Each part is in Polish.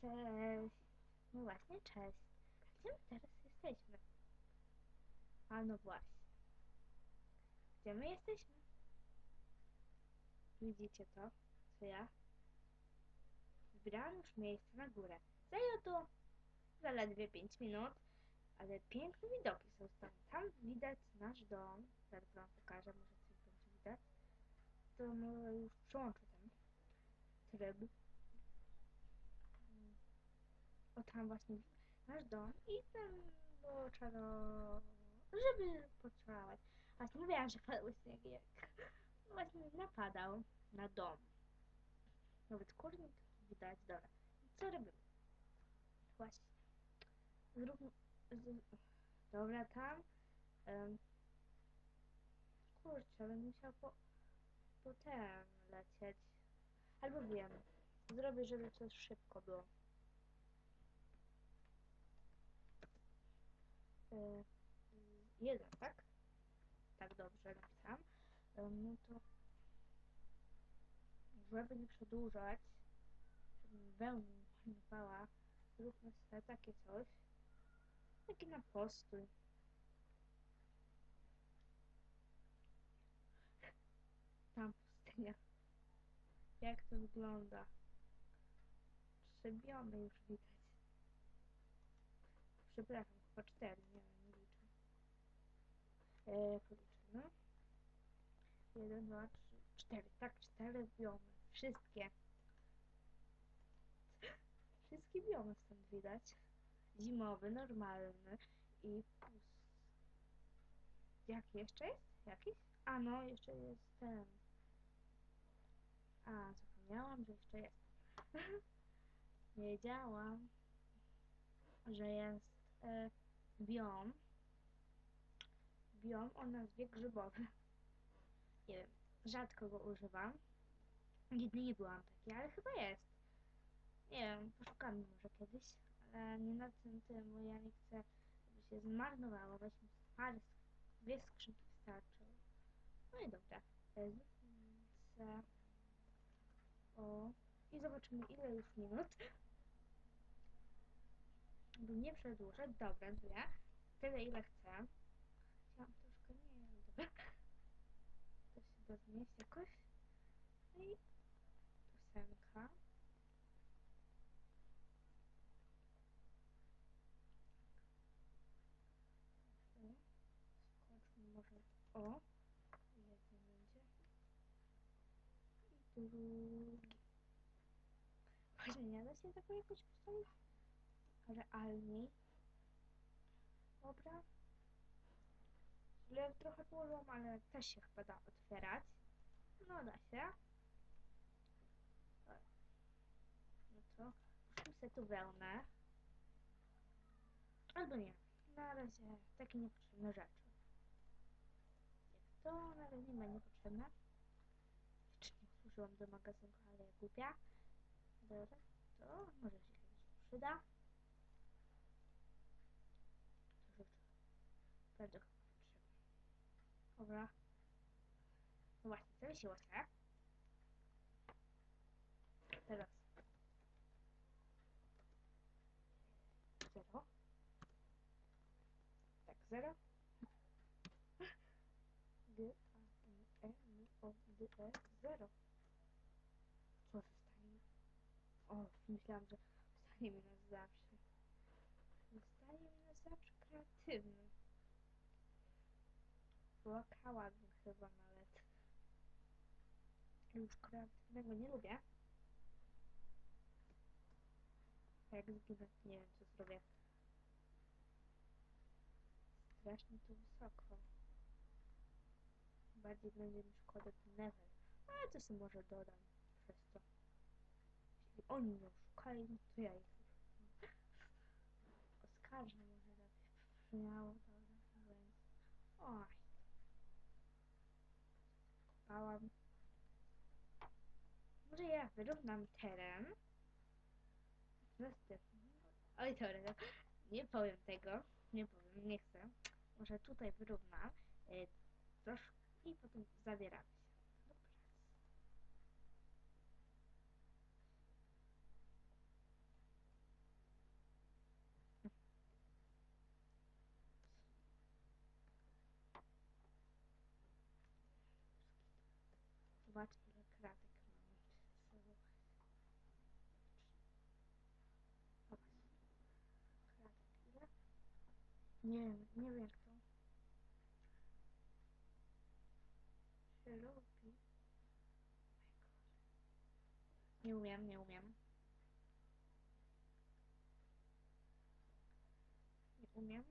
Cześć. No właśnie, cześć. Gdzie my teraz jesteśmy? A no właśnie. Gdzie my jesteśmy? Widzicie to? Co ja? Wybrałam już miejsce na górę. Zajęło to zaledwie 5 minut, ale piękne widoki są stąd. Tam widać nasz dom. Zaraz wam pokażę, może coś będzie widać. To może już przełączę ten tryb. O tam właśnie nasz dom i tam było czaro, żeby potrzebować. Właśnie mówiłam, że padł śnieg jak właśnie napadał na dom. Nawet kurnik widać dole. Co robimy? Właśnie. Zróbmy... Z... Dobra, tam. Um, kurczę, będę musiał po, po ten lecieć. Albo wiem. Zrobię, żeby coś szybko było. E, jeden, tak? Tak dobrze napisałam. E, No to żeby nie przedłużać, żeby wełna nie pała, zróbmy sobie takie coś. Taki na postój. Tam pustynia. Jak to wygląda? Trzy biomy już widać. Przepraszam, chyba cztery, nie wiem, nie liczę. Eee, policzymy. Jeden, dwa, trzy, cztery. Tak, cztery biomy. Wszystkie. Wszystkie biomy stąd widać. Zimowy, normalny i pusty. Jaki jeszcze jest? Jakiś? A no, jeszcze jest ten. A, zapomniałam, że jeszcze jest. Wiedziałam, że jest e, biom. Biom o nazwie grzybowy. Nie wiem, rzadko go używam. Nigdy nie byłam taki, ale chyba jest. Nie wiem, poszukamy może kiedyś, ale nie na tym bo ja nie chcę, żeby się zmarnowało. Weźmy parę, dwie skrzynki wystarczą. No i dobra. E, Z, o, i zobaczymy ile już minut. By nie przedłużać. Dobra, dwie. Tyle ile chcę. Chciałam troszkę nie, ale dobra. To się da znieść jakoś. No i Skoczmy może. O! Jeden będzie. I drugi. Właśnie nie da się tego jakoś postawić? Realniej. Dobra. Źle trochę położyłam, ale też się chyba da otwierać. No da się. No to puszczmy sobie tu wełnę. Albo nie. Na razie takie niepotrzebne rzeczy. Jak to na razie nie ma niepotrzebne. Jeszcze nie otworzyłam do magazynku, ale ja głupia. Dobra, to może się kiedyś przyda. To rzeczy potrzebne. Dobra. No właśnie, zawiesiło się. Teraz. Zero. Tak, zero. G, A, I, E, M, O, D, E, zero. Co zostanie? O, myślałam, że zostanie mi na zawsze. Zostanie mi na zawsze kreatywny. Płakałabym chyba nawet. Już kreatywnego nie lubię. A Jak zginę, nie wiem co zrobię. Strasznie tu wysoko. Bardziej będzie mi szkoda ten level. Ale to sobie może dodam przez to. Jeśli oni mnie oszukali, to ja ich oskarżę może lepiej brzmiało, dobra, więc... Może ja wyrównam teren. Oj, dobra, no. nie powiem tego. Nie powiem, nie chcę. Może tutaj wyrównam. Y, troszkę i potem zabieramy się do pracy. Zobacz ile kratek mamy przed sobą. Zobacz. Kratek ile? Nie nie to się robi. Nie umiem, nie umiem. Nie umiem.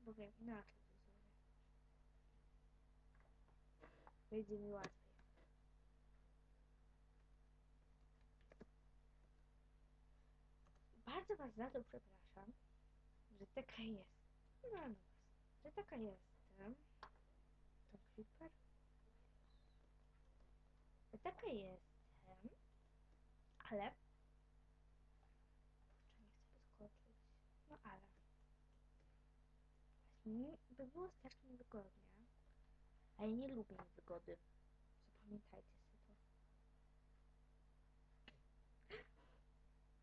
Bo wiem, inaczej to zrobię. Wyjdzie mi. Bardzo was za to przepraszam, że taka jest. No, was, że taka jestem. To creeper? Że taka jestem, ale... Kurczę, nie chcę podskoczyć. No ale... Mi by było strasznie niewygodnie. A ja nie lubię niewygody. Zapamiętajcie sobie to.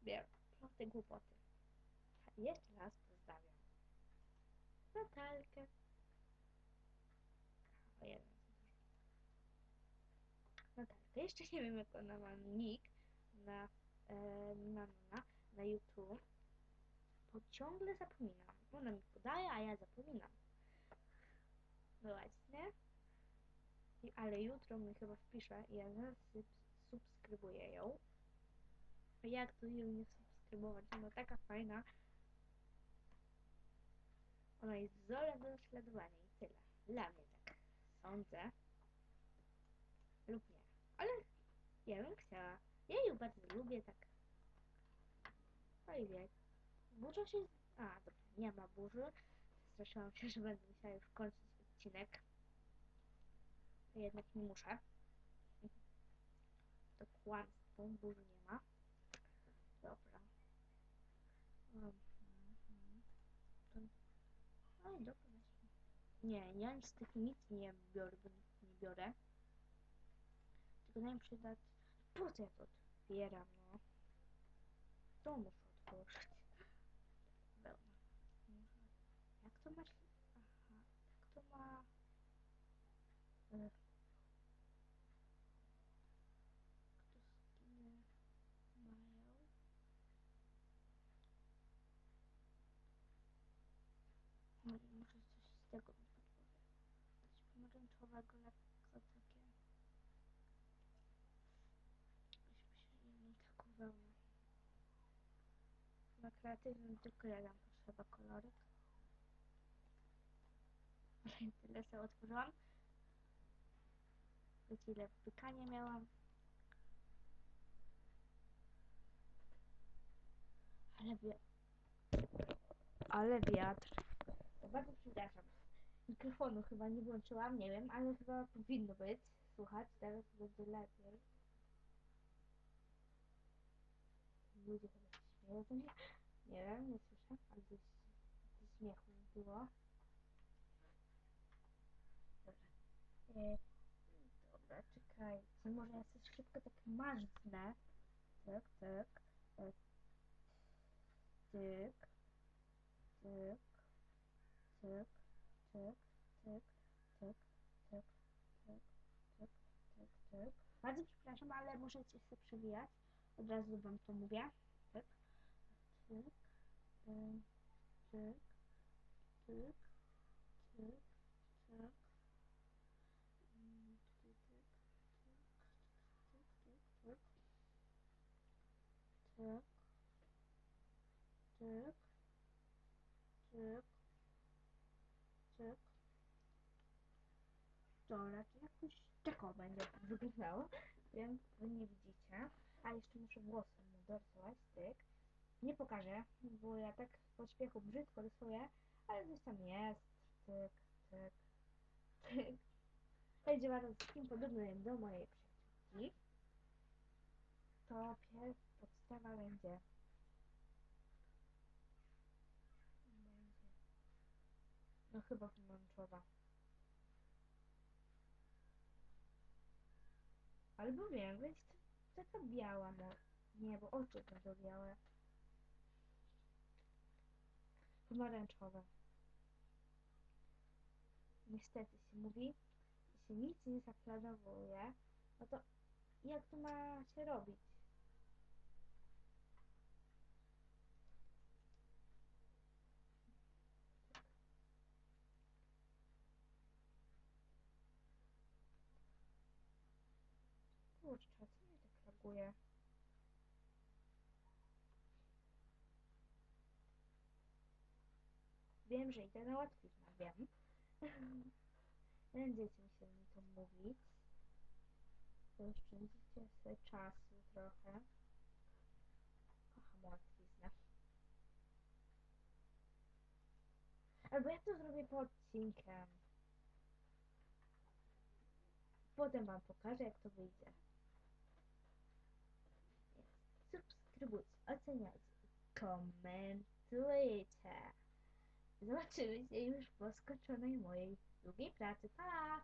Wiem, proste głupoty. Jeszcze raz pozdrawiam. Natalkę. O jeden. Natalkę. Jeszcze nie wiem jak ona ma nick na, e, na, na, na, YouTube. Bo ciągle zapominam. Ona mi podaje, a ja zapominam. No właśnie. I, ale jutro mi chyba wpisze i ja zaraz sub- subskrybuję ją. Jak to ją nie subskrybować? No taka fajna. Ona jest wzorem do naśladowania i tyle. Dla mnie tak sądzę. Lub nie. Ale ja bym chciała. Ja ją bardzo lubię tak. No i wie. Burza się... A, dobra, nie ma burzy. Straszyłam się, że będę musiała już kończyć odcinek. Jednak nie muszę. To kłamstwo, burzy nie ma. Dobra. Mhm. To... Nie, ja z tych nic nie biorę, bo nic nie biorę. Tylko nam przydać... Po co ja to otwieram, no? To muszę otworzyć. Wełna. Mhm. Jak to ma się... Aha, jak to ma... E, Kto skiny mają? No i może coś z tego mi podpowie. Coś pomarańczowego, lekko takie. Weźmy się jedną taką wełnę. Na kreatywnym tylko jeden potrzeba kolorek. Ale tyle sobie otworzyłam. Wiecie ile wpykania miałam. Ale wie... Ale wiatr. Bardzo przepraszam. Mikrofonu chyba nie włączyłam, nie wiem, ale chyba powinno być. Słuchać, teraz będzie lepiej. Ludzie chyba śmieją. Nie wiem, nie słyszę, ale gdzieś, gdzieś śmiechu było. Dobra. E, dobra, czekajcie. Może ja sobie szybko tak marznę. Tak, tak. E, tyk. Tyk. Tyk. Tyk. Tyk. Tyk. Tyk. Tyk. Tyk. Tyk. Tyk. Bardzo przepraszam, ale możecie się przewijać. Od razu wam to mówię. Tyk. Tyk cyk, cyk, cyk, cyk. Tutaj cyk, cyk, cyk, cyk, cyk. Cyk, cyk, cyk, Dobra, to jakoś tako będzie wyglądało, więc wy nie widzicie. A jeszcze muszę włosy mu dorsować, tyk. Nie pokażę, bo ja tak w pośpiechu brzydko rysuję, ale coś tam jest. Tyk, tyk, tyk. Będzie bardzo wszystkim podobny jak do mojej przyjaciółki. To pierw podstawa będzie. No chyba pomarańczowa. Albo wiem, więc taka biała no. Nie, bo oczy będą białe. Pomarańczowe. niestety się mówi, się nic nie zaplanowuje, no to jak to ma się robić? Kurczę, co mnie tak laguje? Wiem, że idę na łatwiznę, wiem. Będziecie musieli mi to mówić. Zaoszczędzicie sobie czasu trochę. Kocham łatwiznę. Albo ja to zrobię po odcinkiem. Potem wam pokażę, jak to wyjdzie. Subskrybujcie, oceniajcie komentujcie. Zobaczymy się już po skończonej mojej długiej pracy. Pa!